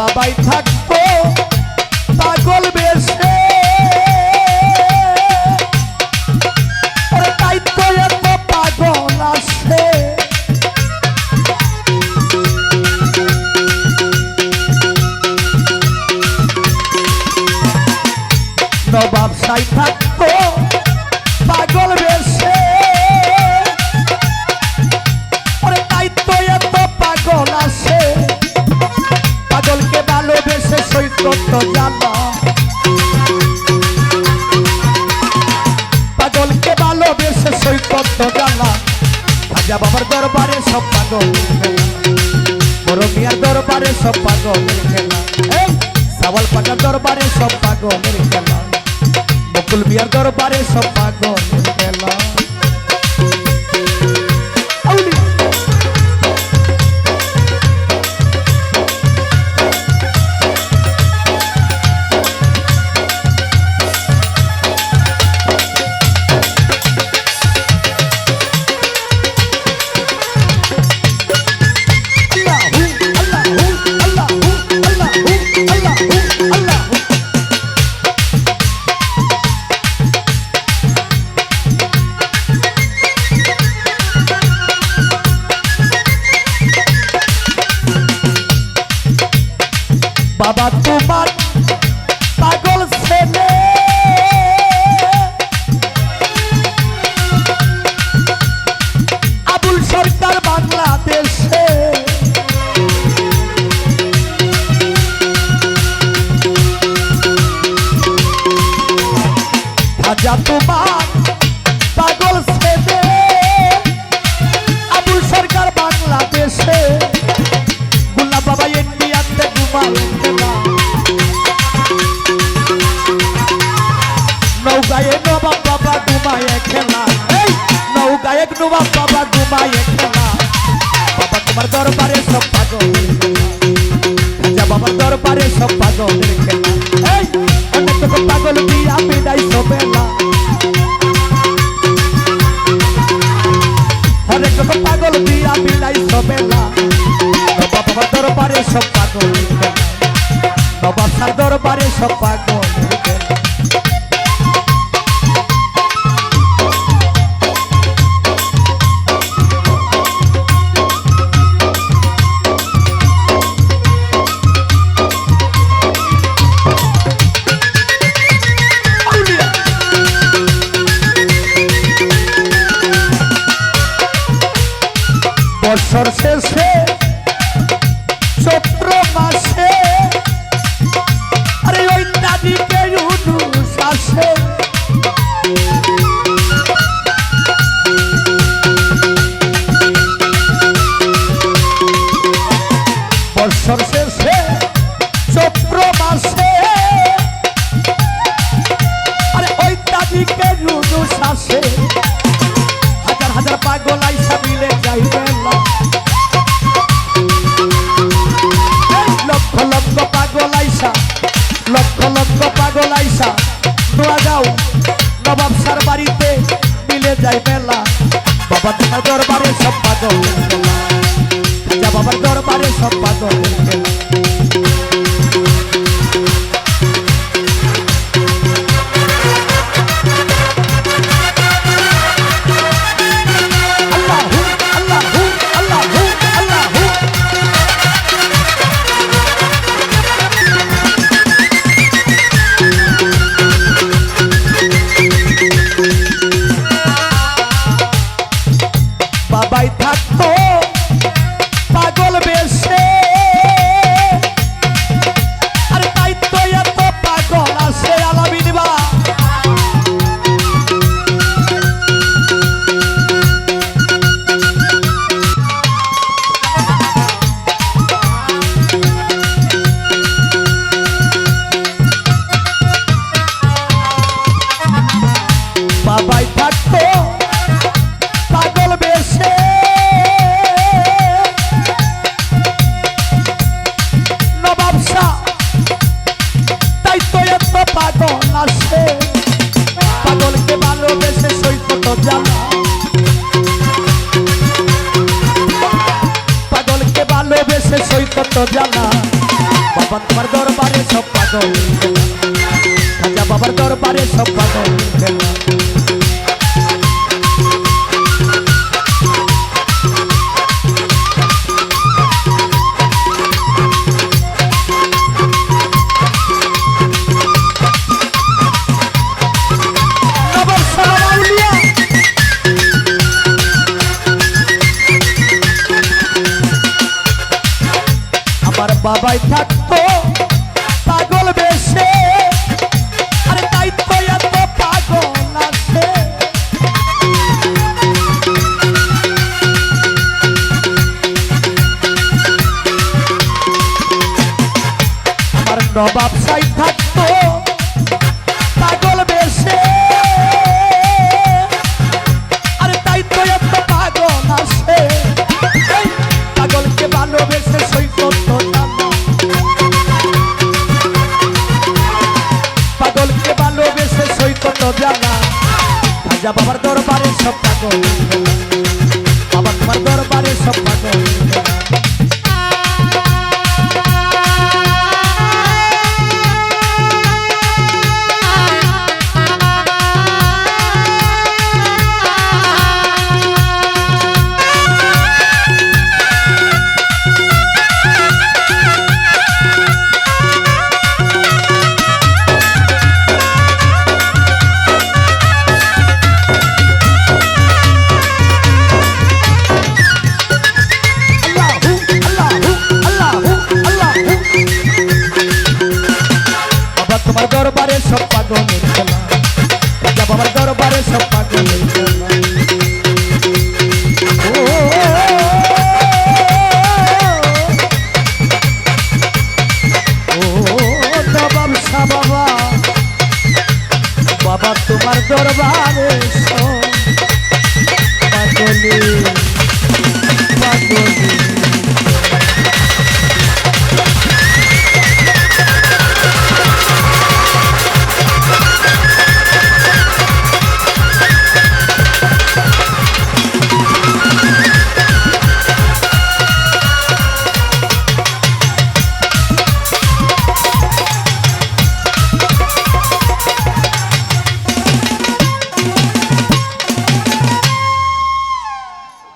বাবাই থাকতো পাগল বেশে। তাই তো নবাব সাই সৈকত জানা? পাগলকে ভালোবেসে সৈকত জানা? রাজা বাবার দরবারে সব পাগল বড় মিয়ার দরবারে সব পাগলের খেলা সাওয়াল পাকার দরবারে সব পাগলের বকুল মিয়ার দরবারে সব পাগলের খেলা বাবা খেলা। বাবা তোমার দরবারে সব পাগল। রাজা বাবার দরবারে সব পাগল খেলা। এই, অনেক তো পাগল দিয়া বিদায় সবেলা। অনেক তো পাগল দিয়া বিদায় সবেলা। বাবা বাবার দরবারে সব পাগল বাবা সার দরবারে সব পাগল। বাবা তোমার দরবারে সব পাগল যা বাবার দরবারে সব পাগল আসে। পাগলকে ভালোবেসে সইত তো জ্বালা পাগলকে ভালোবেসে সইত তো জ্বালা বাবা তোমার দরবারে সব পাগল রাজা বাবার দরবারে সব পাগল বাবাই থাকতো, পাগল বেশে। আরে তাই তো এত পাগল আছে। আমার নবাব সাই থাকতো, পাগল তাই তো আছে। পাগলকে রাজা বাবার দরবারে সব পাগল। পাগলের খেলা রাজা বাবার দরবারে সব পাগলের বাবা বাবা তোমার দরবারে সব পাগলের পাগলের